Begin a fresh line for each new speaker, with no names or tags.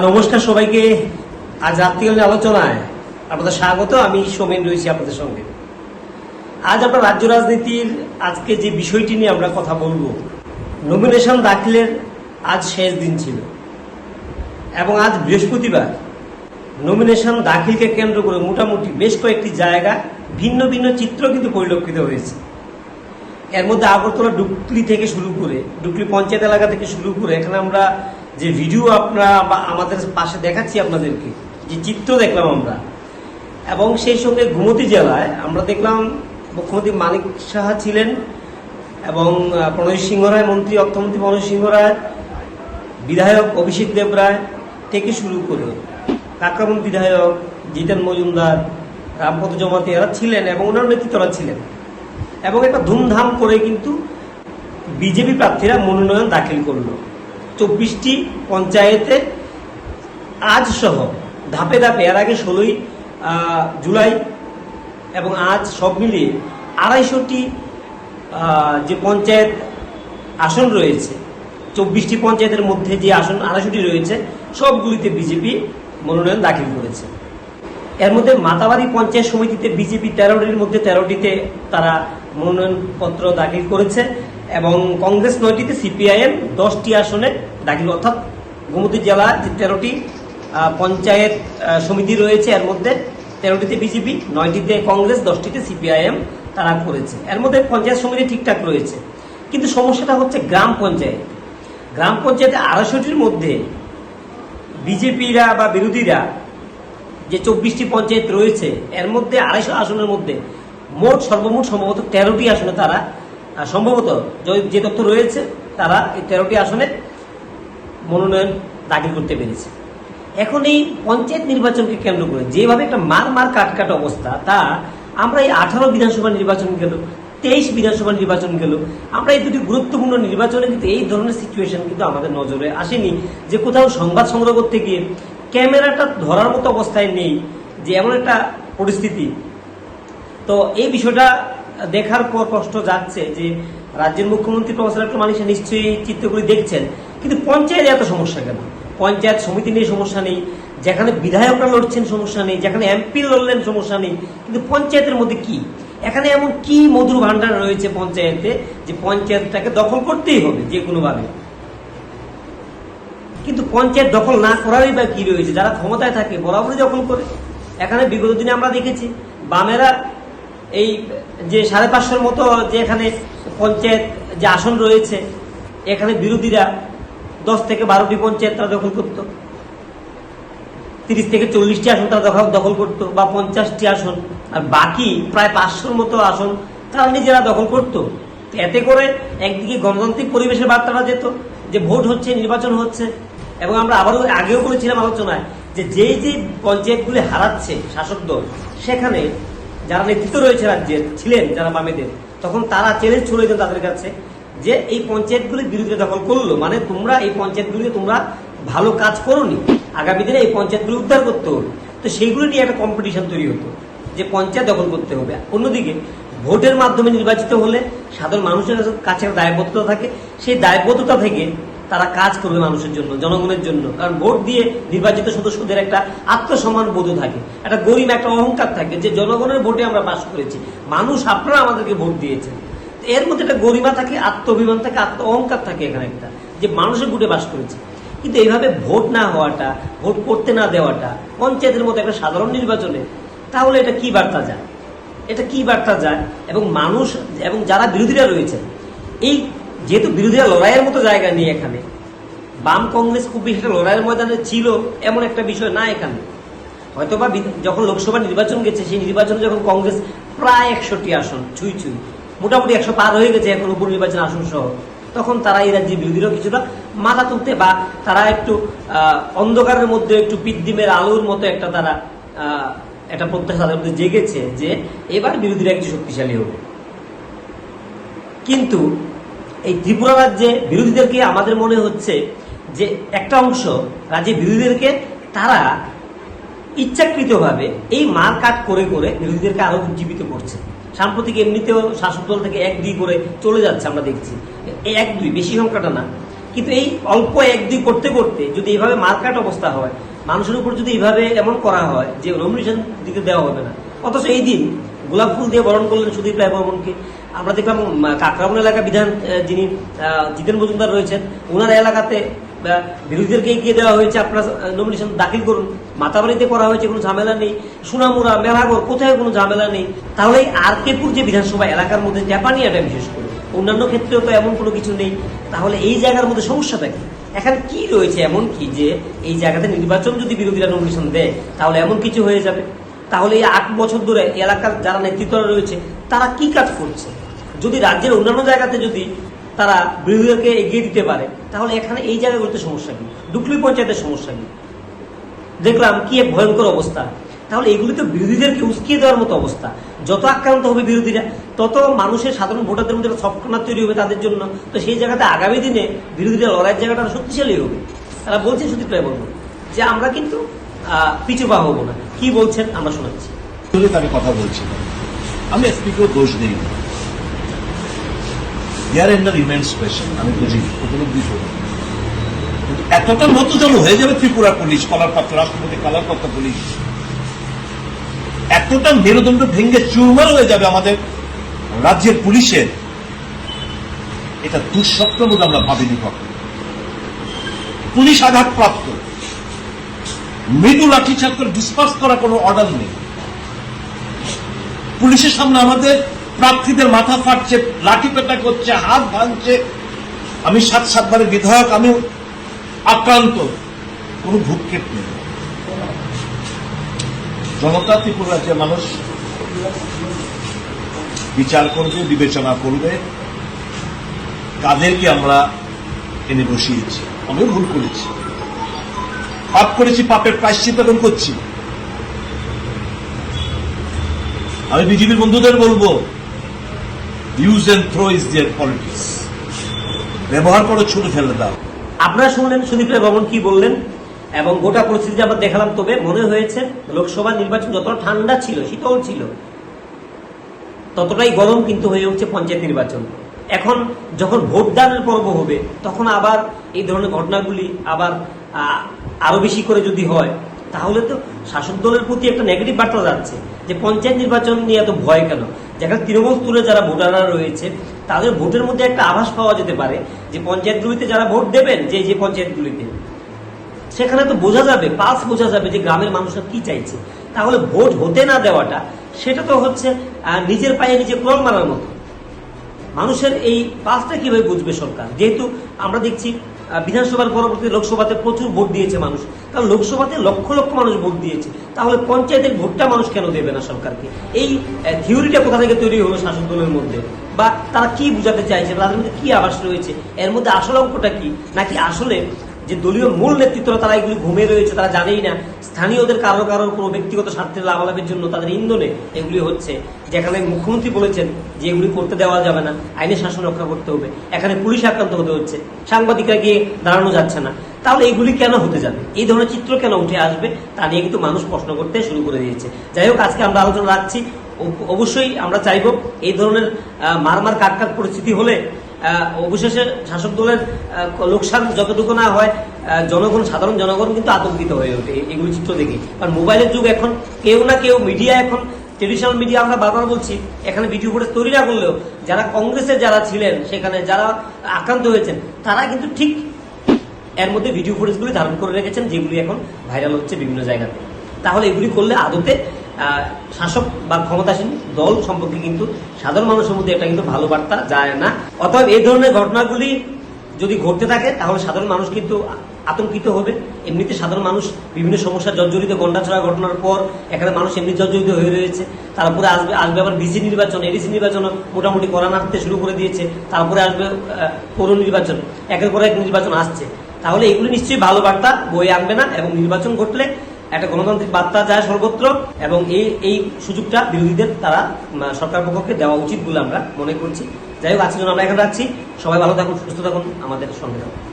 নমস্কার সবাইকে। আজ রাত্রিকালীন আলোচনায় আপনাদের স্বাগত। আমি সোমেন রয়েছি আপনাদের সঙ্গে। আজ আমরা রাজ্য রাজনীতির আজকে যে বিষয়টি নিয়ে আমরা কথা বলব নমিনেশন দাখিলের আজ শেষ দিন ছিল। এবং আজ বৃহস্পতিবার নমিনেশন দাখিলকে কেন্দ্র করে মোটামুটি বেশ কয়েকটি জায়গা ভিন্ন ভিন্ন চিত্র কিন্তু পরিলক্ষিত হয়েছে। এর মধ্যে আগরতলা ডুকলি থেকে শুরু করে, ডুকলি পঞ্চায়েত এলাকা থেকে শুরু করে, এখানে আমরা যে ভিডিও আপনারা বা আমাদের পাশে দেখাচ্ছি আপনাদেরকে, যে চিত্র দেখলাম আমরা, এবং সেই সঙ্গে ঘুমতি জেলায় আমরা দেখলাম মুখ্যমন্ত্রী মানিক সাহা ছিলেন, এবং প্রণয় সিংহ রায়, মন্ত্রী, অর্থমন্ত্রী প্রণয় সিংহ রায়, বিধায়ক অভিষেক দেব রায় থেকে শুরু করে কাকামন বিধায়ক জিতেন মজুমদার, রামপদ জমাতে এরা ছিলেন এবং ওনার নেতৃত্বরা ছিলেন। এবং একটা ধুমধাম করে কিন্তু বিজেপি প্রার্থীরা মনোনয়ন দাখিল করল। চব্বিশটি পঞ্চায়েতে আজ সহ ধাপে ধাপে, এর আগে ষোলোই জুলাই এবং আজ সব মিলিয়ে আড়াইশোটি যে পঞ্চায়েত আসন রয়েছে, চব্বিশটি পঞ্চায়েতের মধ্যে যে আসন, আড়াইশোটি রয়েছে, সবগুলিতে বিজেপি মনোনয়ন দাখিল করেছে। এর মধ্যে মাতাবাড়ি পঞ্চায়েত সমিতিতে বিজেপি তেরোটির মধ্যে তেরোটিতে তারা মনোনয়নপত্র দাখিল করেছে। এবং কংগ্রেস নয়টিতে সিপিআইএম দশটি আসনে দাখিল, অর্থাৎ গোমতী জেলার যে তেরোটি পঞ্চায়েত সমিতি রয়েছে, এর মধ্যে তেরোটিতে বিজেপি, নয়টিতে কংগ্রেস, দশটিতে সিপিআইএম তারা করেছে। এর মধ্যে পঞ্চায়েত সমিতি ঠিকঠাক রয়েছে। কিন্তু সমস্যাটা হচ্ছে গ্রাম পঞ্চায়েত। গ্রাম পঞ্চায়েতে আড়াইশোটির মধ্যে বিজেপিরা বা বিরোধীরা যে চব্বিশটি পঞ্চায়েত রয়েছে, এর মধ্যে আড়াইশো আসনের মধ্যে মোট সর্বমোট সম্ভবত তেরোটি আসনে তারা সম্ভবত যে- তথ্য রয়েছে, তারা এই তেরোটি আসনে মনোনয়ন দাখিল করতে পেরেছে। এখন এই পঞ্চায়েত নির্বাচনকে কেন্দ্র করে যেভাবে একটা মার মার কাট কাট অবস্থা, তা আমরা এই আঠারো বিধানসভা নির্বাচন গেল, তেইশ বিধানসভা নির্বাচন গেল, আমরা এই দুটি গুরুত্বপূর্ণ নির্বাচনে কিন্তু এই ধরনের সিচুয়েশন কিন্তু আমাদের নজরে আসেনি যে কোথাও সংবাদ সংগ্রহ করতে গিয়ে ক্যামেরাটা ধরার মতো অবস্থায় নেই যে এমন একটা পরিস্থিতি। তো এই বিষয়টা দেখার পর কষ্ট যাচ্ছে যে রাজ্যের মুখ্যমন্ত্রী প্রফেসর ডক্টর নিশ্চয়ই চিত্রগুলি দেখছেন। কিন্তু পঞ্চায়েতে এত সমস্যা কেন? পঞ্চায়েত সমিতি নিয়ে সমস্যা নেই, যেখানে বিধায়করা লড়ছেন সমস্যা নেই, যেখানে এমপি লড়লেন সমস্যা নেই, কিন্তু পঞ্চায়েতের মধ্যে কি? এখানে এমন কি মধুর ভান্ডার রয়েছে পঞ্চায়েতে যে পঞ্চায়েতটাকে দখল করতেই হবে যে কোনোভাবে? কিন্তু পঞ্চায়েত দখল না করারই বা কি রয়েছে? যারা ক্ষমতায় থাকে, বরাবরই দখল করে। এখানে বিগত দিনে আমরা দেখেছি, বামেরা এই যে সাড়ে পাঁচশোর মতো যে এখানে পঞ্চায়েত যে আসন রয়েছে, এখানে বিরোধীরা দশ থেকে বারোটি পঞ্চায়েত তারা দখল করত। তিরিশ থেকে চল্লিশটি আসন তারা দখল দখল করতো বা পঞ্চাশটি আসন। আর বাকি প্রায় পাঁচশোর মতো আসন তারা নিজেরা দখল করতো। এতে করে একদিকে গণতান্ত্রিক পরিবেশের বার্তাটা যেত, যে ভোট হচ্ছে, নির্বাচন হচ্ছে। এবং আমরা আবারও আগেও বলেছিলাম আলোচনায় যে যেই যে পঞ্চায়েতগুলি হারাচ্ছে শাসক দল, সেখানে যারা নেতৃত্ব রয়েছে রাজ্যের ছিলেন, যারা বামেদের, তখন তারা চ্যালেঞ্জ ছড়ে দেন তাদের কাছে যে এই পঞ্চায়েতগুলি বিরুদ্ধে দখল করল। মানে তোমরা এই পঞ্চায়েতগুলিতে তোমরা ভালো কাজ করোনি। আগামী দিনে এই পঞ্চায়েতগুলি উদ্ধার করতে হবে। তো সেইগুলো নিয়ে একটা কম্পিটিশন তৈরি হতো, যে পঞ্চায়েত দখল করতে হবে। অন্যদিকে, ভোটের মাধ্যমে নির্বাচিত হলে সাধারণ মানুষের কাছে দায়বদ্ধতা থাকে। সেই দায়বদ্ধতা থেকে তারা কাজ করবে মানুষের জন্য, জনগণের জন্য। কারণ ভোট দিয়ে নির্বাচিত সদস্যদের একটা আত্মসম্মান বোধ থাকে, একটা গরিব একটা অহংকার থাকে যে জনগণের ভোটে আমরা পাশ করেছি। মানুষ, আপনারা আমাদেরকে ভোট দিয়েছেন। এর মধ্যে একটা গরিমা থাকে আত্মঅভিমান থাকে আত্ম অহংকার থাকে এখানে একটা, যে মানুষের ভোটে বাস করেছে। কিন্তু এইভাবে ভোট না হওয়াটা, ভোট করতে না দেওয়াটা, পঞ্চায়েতের মতো একটা সাধারণ নির্বাচনে, তাহলে এটা কি বার্তা যায়? এটা কি বার্তা যায়? এবং মানুষ, এবং যারা বিরোধীরা রয়েছেন, এই যেহেতু বিরোধীরা লড়াইয়ের মতো জায়গা নেই এখানে, বাম কংগ্রেস খুব বেশি লড়াইয়ের ময়দানে ছিল এমন একটা বিষয় না এখানে। হয়তোবা যখন লোকসভা নির্বাচন গেছে, সেই নির্বাচনে যখন কংগ্রেস প্রায় একশোটি আসন, ছুঁই ছুঁই, মোটামুটি একশো পার হয়ে গেছে এখন উপর নির্বাচন আসন সহ, তখন তারা এই রাজ্যের বিরোধীরাও কিছুটা মাথা তুলতে বা তারা একটু অন্ধকারের মধ্যে একটু পিদ্দিমের আলোর মতো একটা তারা একটা প্রত্যাশা তাদের মধ্যে জেগেছে যে এবার বিরোধীরা একটু শক্তিশালী হবে। কিন্তু এই ত্রিপুরা রাজ্যে বিরোধীদেরকে আমাদের মনে হচ্ছে যে একটা অংশ রাজ্যে বিরোধীদেরকে তারা ইচ্ছাকৃতভাবে এই মার কাট করে করে বিরোধীদেরকে আরও উজ্জীবিত করছে। সাম্প্রতিক এমনিতেও শাসক দল থেকে এক দুই করে চলে যাচ্ছে আমরা দেখছি। এই এক দুই, বেশি সংখ্যাটা না। কিন্তু এই অল্প এক দুই করতে করতে যদি এইভাবে মার্কাট অবস্থা হয়, মানুষের উপর যদি এইভাবে এমন করা হয় যে নমিনেশন দিতে দেওয়া হবে না। অথচ এই দিন গোলাপ ফুল দিয়ে বরণ করলেন সুদীপ রায় বর্মনকে। আমরা দেখলাম উম, কাকরাবন এলাকা বিধান যিনি জিতেন মজুমদার রয়েছেন ওনার এলাকাতে বিরোধীদেরকে এগিয়ে দেওয়া হয়েছে। আপনারা নমিনেশন দাখিল করুন। মাতাবাড়িতে করা হয়েছে কোনো ঝামেলা নেই। সুনামুরা মেলাগড় কোথায় কোনো ঝামেলা নেই। তাহলে এই আরকেপুর যে বিধানসভা এলাকার মধ্যে জাপানিয়াটা বিশেষ করে অন্যান্য ক্ষেত্রেও তো এমন কোনো কিছু নেই। তাহলে এই জায়গার মধ্যে সমস্যাটা কি? এখানে কি রয়েছে এমন কি যে এই জায়গাতে নির্বাচন যদি বিরোধীরা নমিনেশন দেয় তাহলে এমন কিছু হয়ে যাবে? তাহলে এই আট বছর ধরে এলাকার যারা নেতৃত্বরা রয়েছে তারা কি কাজ করছে? যদি রাজ্যের অন্যান্য জায়গাতে যদি তারা বিরোধীদেরকে এগিয়ে দিতে পারে, তাহলে এখানে এই জায়গাগুলোতে সমস্যা কি? ডুকলি পঞ্চায়েতের সমস্যা কি? দেখলাম কি এক ভয়ঙ্কর অবস্থা। তাহলে এগুলি তো বিরোধীদেরকে উস্কিয়ে দেওয়ার মতো অবস্থা। যত আক্রান্ত হবে বিরোধীরা, তত মানুষের সাধারণ ভোটারদের মধ্যে একটা তৈরি হবে তাদের জন্য। তো সেই জায়গাতে আগামী দিনে বিরোধীরা লড়াইয়ের জায়গাটা শক্তিশালী হবে। তারা বলছে সুদীপ রায় বলব যে আমরা কিন্তু পিছু পা হব না। কি বলছেন, আমরা শোনাচ্ছি।
আমি কথা বলছি আমি এসপিকেও দোষ দিই না ইয়ার এন্ডার রিমেন্স স্পেশাল আমি বুঝি উপলব্ধি করি। এতটা হয়ে যাবে ত্রিপুরা পুলিশ রাষ্ট্রপতি পুলিশ। এতটা মেরুদণ্ড চুরমার হয়ে যাবে আমাদের রাজ্যের পুলিশের। এটা দুঃস্বপ্ন বলে আমরা ভাবিনি কখনো। পুলিশ আঘাতপ্রাপ্ত। মৃদু লাঠিচার্জ করে ডিসপার্স করা কোনো অর্ডার নেই। পুলিশের সামনে আমাদের প্রার্থীদের মাথা ফাটছে, লাঠি পেটা করছে, হাত ভাঙছে। আমি সাত সাতবারের বিধায়ক, আমি আক্রান্ত। কোনো ভূক্ষেপ নেই। জনতা ত্রিপুরা রাজ্যের মানুষ বিচার করবে, বিবেচনা করবে কাদেরকে আমরা এনে বসিয়েছি। আমি ভুল করেছি। পাপ করেছি, পাপের প্রায়শ্চিত করছি। আমি বিজেপির বন্ধুদের বলব use and throw is their politics ব্যবহার করে ছুটে ফেলে দাও।
আপনারা শুনলেন সুদীপ রায় বর্মন কি বললেন? এবং গোটা পরিস্থিতি আমরা দেখালাম, তবে মনে হয়েছে লোকসভা নির্বাচন যতটা ঠান্ডা ছিল, শীতল ছিল, ততটাই গরম কিন্তু হয়ে উঠছে পঞ্চায়েত নির্বাচন। এখন যখন ভোটদানের পর্ব হবে, তখন আবার এই ধরনের ঘটনাগুলি আবার আরও বেশি করে যদি হয়, তাহলে তো শাসক দলের প্রতি একটা নেগেটিভ বার্তা যাচ্ছে যে পঞ্চায়েত নির্বাচন নিয়ে এত ভয় কেন? যেখানে তৃণমূল স্তরে যারা ভোটাররা রয়েছে, তাদের ভোটের মধ্যে একটা আভাস পাওয়া যেতে পারে যে পঞ্চায়েতগুলিতে যারা ভোট দেবেন, যে যে পঞ্চায়েতগুলিতে, সেখানে তো বোঝা যাবে, পাস বোঝা যাবে যে গ্রামের মানুষরা কি চাইছে। তাহলে ভোট হতে না দেওয়াটা, সেটা তো হচ্ছে নিজের পায়ে নিজে ক্রল মারার মতো। মানুষের এই পাসটা কীভাবে বুঝবে সরকার? যেহেতু আমরা দেখছি বিধানসভার পরবর্তী লোকসভাতে প্রচুর ভোট দিয়েছে মানুষ। কারণ লোকসভাতে লক্ষ লক্ষ মানুষ ভোট দিয়েছে। তাহলে পঞ্চায়েতের ভোটটা মানুষ কেন দেবে না সরকারকে? এই থিওরিটা কোথা থেকে তৈরি হলো শাসক দলের মধ্যে? বা তারা কি বুঝাতে চাইছে? তাদের মধ্যে কি আভাস রয়েছে? এর মধ্যে আসল অঙ্কটা কি? নাকি আসলে যে দলীয় মূল নেতৃত্বরা তারা এগুলি ঘুমিয়ে রয়েছে, তারা জানেই না। স্থানীয়দের কারও কারও কোনো ব্যক্তিগত স্বার্থের লাভালাভের জন্য তাদের ইন্ধনে এগুলি হচ্ছে। যেখানে মুখ্যমন্ত্রী বলেছেন যে এগুলি করতে দেওয়া যাবে না, আইনের শাসন রক্ষা করতে হবে। এখানে পুলিশ আক্রান্ত হতে হচ্ছে, সাংবাদিকরা গিয়ে দাঁড়ানো যাচ্ছে না। তাহলে এগুলি কেন হতে যাবে? এই ধরনের চিত্র কেন উঠে আসবে? তা নিয়ে কিন্তু মানুষ প্রশ্ন করতে শুরু করে দিয়েছে। যাই হোক, আজকে আমরা আলোচনা রাখছি। অবশ্যই আমরা চাইব এই ধরনের মারমার কাটকাট পরিস্থিতি হলে অবশেষে শাসক দলের লোকসান যতটুকু না হয় জনগণ, সাধারণ জনগণ কিন্তু আতঙ্কিত হয়ে ওঠে এগুলো চিত্র দেখে। কারণ মোবাইলের যুগ এখন, কেউ না কেউ মিডিয়া এখন ট্রেডিশনাল মিডিয়া আমরা বারবার বলছি, এখানে ভিডিও ফুটেজ তৈরি না করলেও যারা কংগ্রেসের যারা ছিলেন, সেখানে যারা আক্রান্ত হয়েছেন, তারা কিন্তু ঠিক এর মধ্যে ভিডিও ফুটেজগুলি ধারণ করে রেখেছেন, যেগুলি এখন ভাইরাল হচ্ছে বিভিন্ন জায়গাতে। তাহলে এগুলি করলে আদতে শাসক বা ক্ষমতাসীন দল সম্পর্কে কিন্তু সাধারণ মানুষের মধ্যে এটা কিন্তু ভালো বার্তা যায় না। অতএব এই ধরনের ঘটনাগুলি যদি ঘটতে থাকে, তাহলে সাধারণ মানুষ কিন্তু আতঙ্কিত হবে। এমনিতে সাধারণ মানুষ বিভিন্ন সমস্যা জর্জরিত গন্ডাছড়া ঘটনার পর এখানে মানুষ এমনি জর্জরিত হয়ে রয়েছে। তারপরে আসবে আসবে আবার বিসি নির্বাচন, এডিসি নির্বাচন মোটামুটি করা নাড়তে শুরু করে দিয়েছে। তারপরে আসবে পৌর নির্বাচন, একের পর এক নির্বাচন আসছে। তাহলে এগুলি নিশ্চয়ই ভালো বার্তা বয়ে আনবে না এবং নির্বাচন ঘটলে একটা গণতান্ত্রিক বার্তা যায় সর্বত্র, এবং এই এই সুযোগটা বিরোধীদের তারা সরকার পক্ষকে দেওয়া উচিত বলে আমরা মনে করছি। যাই হোক জন্য আমরা এখানে রাখছি। সবাই ভালো থাকুন, সুস্থ থাকুন। আমাদের সঙ্গে থাকুন।